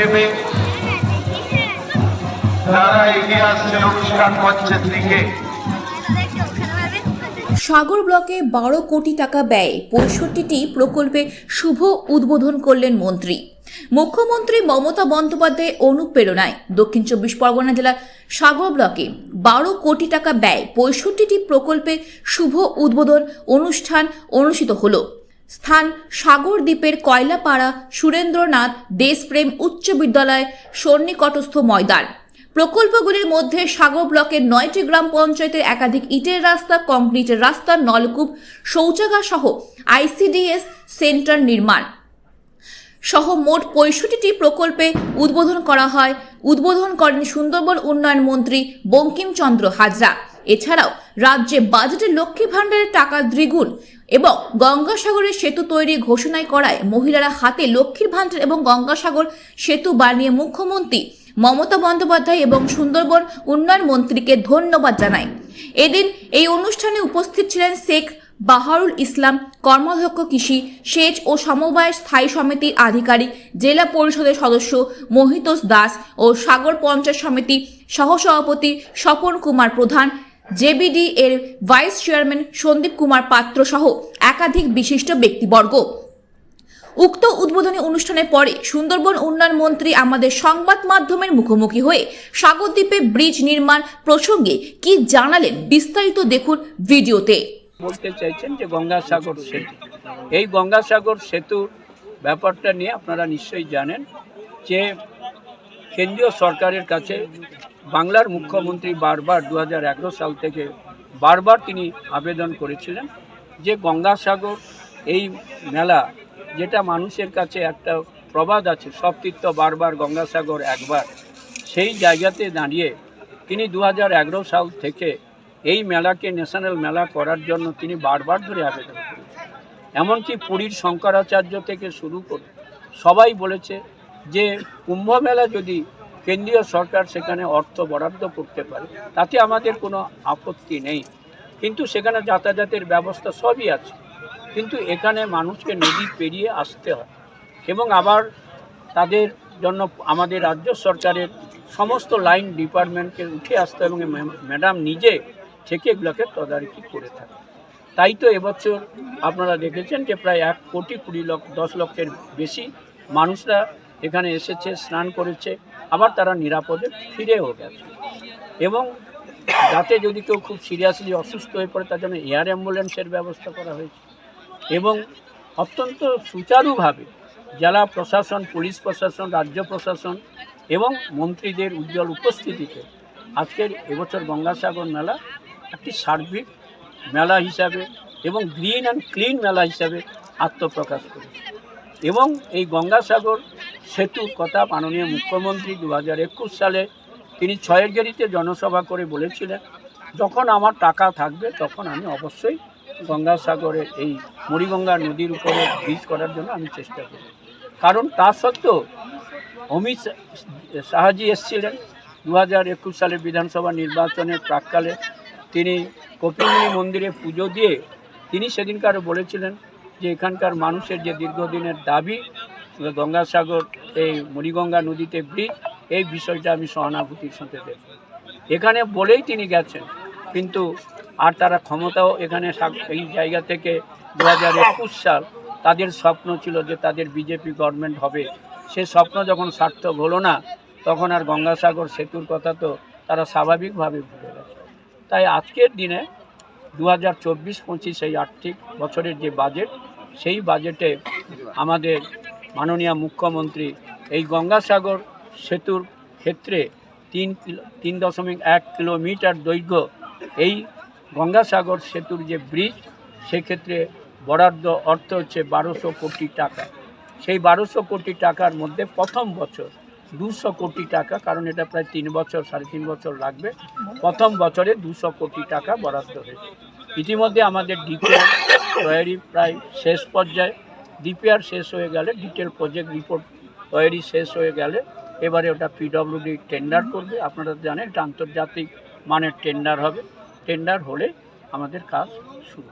হিসেবে তারা এগিয়ে আসছেন অনুষ্ঠান মঞ্চের দিকে। সাগর ব্লকে বারো কোটি টাকা ব্যয়ে পঁয়ষট্টিটি প্রকল্পে শুভ উদ্বোধন করলেন মন্ত্রী। মুখ্যমন্ত্রী মমতা বন্দ্যোপাধ্যায় অনুপ্রেরণায় দক্ষিণ চব্বিশ পরগনা জেলার সাগর ব্লকে বারো কোটি টাকা ব্যয় পঁয়ষট্টিটি প্রকল্পে শুভ উদ্বোধন অনুষ্ঠান অনুষ্ঠিত হল। স্থান সাগর দ্বীপের কয়লাপাড়া সুরেন্দ্রনাথ দেশপ্রেম উচ্চ বিদ্যালয় সন্নিকটস্থ ময়দান। প্রকল্পগুলির মধ্যে সাগর ব্লকের নয়টি গ্রাম পঞ্চায়েতের একাধিক ইটের রাস্তা, কংক্রিটের রাস্তা, নলকূপ শৌচাগার সহ আইসিডিএস সেন্টার নির্মাণ সহ মোট পঁয়ষট্টিটি প্রকল্পে উদ্বোধন করা হয়। উদ্বোধন করেন সুন্দরবন উন্নয়ন মন্ত্রী বঙ্কিমচন্দ্র হাজরা। এছাড়াও রাজ্যে বাজেটে লক্ষ্মী ভাণ্ডারের টাকা দ্বিগুণ এবং গঙ্গাসাগরের সেতু তৈরি ঘোষণায় করায় মহিলারা হাতে লক্ষ্মীর ভাণ্ডার এবং গঙ্গাসাগর সেতু বানিয়ে মুখ্যমন্ত্রী মমতা বন্দ্যোপাধ্যায় এবং সুন্দরবন উন্নয়ন মন্ত্রীকে ধন্যবাদ জানায়। এদিন এই অনুষ্ঠানে উপস্থিত ছিলেন শেখ বাহারুল ইসলাম, কর্মাধ্যক্ষ কৃষি, সেচ ও সমবায় স্থায়ী সমিতির আধিকারিক, জেলা পরিষদের সদস্য মহিতোষ দাস ও সাগর পঞ্চায়েত সমিতি সহসভাপতি স্বপন কুমার প্রধান জেবিডি এর ভাইস চেয়ারম্যান সন্দীপ কুমার পাত্র সহ একাধিক বিশিষ্ট ব্যক্তিবর্গ। উক্ত উদ্বোধনী অনুষ্ঠানের পরে সুন্দরবন উন্নয়ন মন্ত্রী আমাদের সংবাদ মাধ্যমের মুখোমুখি হয়ে সাগরদ্বীপে ব্রিজ নির্মাণ প্রসঙ্গে কি জানালেন বিস্তারিত দেখুন ভিডিওতে। বলতে চাইছেন যে গঙ্গাসাগর সেতু। এই গঙ্গাসাগর সেতুর ব্যাপারটা নিয়ে আপনারা নিশ্চয়ই জানেন যে কেন্দ্রীয় সরকারের কাছে বাংলার মুখ্যমন্ত্রী বারবার দু হাজার এগারো সাল থেকে বারবার তিনি আবেদন করেছিলেন যে গঙ্গাসাগর, এই মেলা যেটা মানুষের কাছে একটা প্রবাদ আছে, সব তীর্থ বারবার গঙ্গাসাগর একবার, সেই জায়গাতে দাঁড়িয়ে তিনি দু হাজার এগারো সাল থেকে এই মেলাকে, ন্যাশনাল মেলা করার জন্য তিনি বারবার ধরে আবেদন করেছেন। এমনকি পুরীর শঙ্করাচার্য থেকে শুরু করে সবাই বলেছে যে কুম্ভ মেলা যদি কেন্দ্রীয় সরকার সেখানে অর্থ বরাদ্দ করতে পারে, তাতে আমাদের কোনো আপত্তি নেই। কিন্তু সেখানে যাতায়াতের ব্যবস্থা সবই আছে। কিন্তু এখানে মানুষকে নদী পেরিয়ে আসতে হয় এবং আবার তাদের জন্য আমাদের রাজ্য সরকারের সমস্ত লাইন ডিপার্টমেন্টকে উঠে আসতে এবং ম্যাডাম নিজে থেকে এগুলোকে তদারকি করে থাকে তাই তো এবছর আপনারা দেখেছেন যে প্রায় এক কোটি কুড়ি লক্ষ, দশ লক্ষের বেশি মানুষরা এখানে এসেছে, স্নান করেছে। আবার তারা নিরাপদে ফিরেও গেছে। এবং যাতে যদি কেউ খুব সিরিয়াসলি অসুস্থ হয়ে পড়ে, তার জন্য এয়ার অ্যাম্বুলেন্সের ব্যবস্থা করা হয়েছে। এবং অত্যন্ত সুচারুভাবে জেলা প্রশাসন, পুলিশ প্রশাসন, রাজ্য প্রশাসন এবং মন্ত্রীদের উজ্জ্বল উপস্থিতিতে আজকের এবছর গঙ্গাসাগর মেলা একটি সার্বিক মেলা হিসাবে এবং গ্রিন অ্যান্ড ক্লিন মেলা হিসাবে আত্মপ্রকাশ করেছে। এবং এই গঙ্গাসাগর সেতুর কথা মাননীয় মুখ্যমন্ত্রী দু একুশ সালে তিনি ছয়ের গেরিতে জনসভা করে বলেছিলেন, যখন আমার টাকা থাকবে, তখন আমি অবশ্যই গঙ্গাসাগরের এই মুড়িগঙ্গা নদীর উপরে ব্রিজ করার জন্য আমি চেষ্টা করি কারণ তা সত্ত্বেও অমিত শাহাজি এসছিলেন দু হাজার একুশ সালে বিধানসভা নির্বাচনের প্রাককালে। তিনি কপিলমুনি মন্দিরে পুজো দিয়ে তিনি সেদিনকার বলেছিলেন যে, এখানকার মানুষের যে দীর্ঘদিনের দাবি, গঙ্গাসাগর এই মুড়িগঙ্গা নদীতে ব্রিজ এই বিষয়টা আমি সহানুভূতির সাথে দেখব। এখানে বলেই তিনি গেছেন, কিন্তু আর তারা ক্ষমতাও এখানে এই জায়গা থেকে দু হাজার একুশ সাল তাদের স্বপ্ন ছিল যে তাদের বিজেপি গভর্নমেন্ট হবে। সে স্বপ্ন যখন সার্থক হলো না, তখন আর গঙ্গাসাগর সেতুর কথা তো তারা স্বাভাবিকভাবে ভুলে গেছে। তাই আজকের দিনে দু হাজার চব্বিশ পঁচিশ এই আর্থিক বছরের যে বাজেট সেই বাজেটে আমাদের মাননীয় মুখ্যমন্ত্রী, এই গঙ্গাসাগর সেতুর ক্ষেত্রে তিন কিলো, তিন দশমিক এক কিলোমিটার দৈর্ঘ্য, এই গঙ্গাসাগর সেতুর যে ব্রিজ সেক্ষেত্রে বরাদ্দ অর্থ হচ্ছে বারোশো কোটি টাকা। সেই বারোশো কোটি টাকার মধ্যে প্রথম বছর দুশো কোটি টাকা, কারণ এটা প্রায় তিন বছর, সাড়ে তিন বছর লাগবে, প্রথম বছরে দুশো কোটি টাকা বরাদ্দ হয়েছে। ইতিমধ্যে আমাদের ডিপিআর তৈরি প্রায় শেষ পর্যায়ে। ডিপিআর শেষ হয়ে গেলে ডিটেল প্রজেক্ট রিপোর্ট তৈরি শেষ হয়ে গেলে, এবারে ওটা পিডব্লিউডি টেন্ডার করবে। আপনারা জানেন, এটা আন্তর্জাতিক মানের টেন্ডার হবে। টেন্ডার হলে আমাদের কাজ শুরু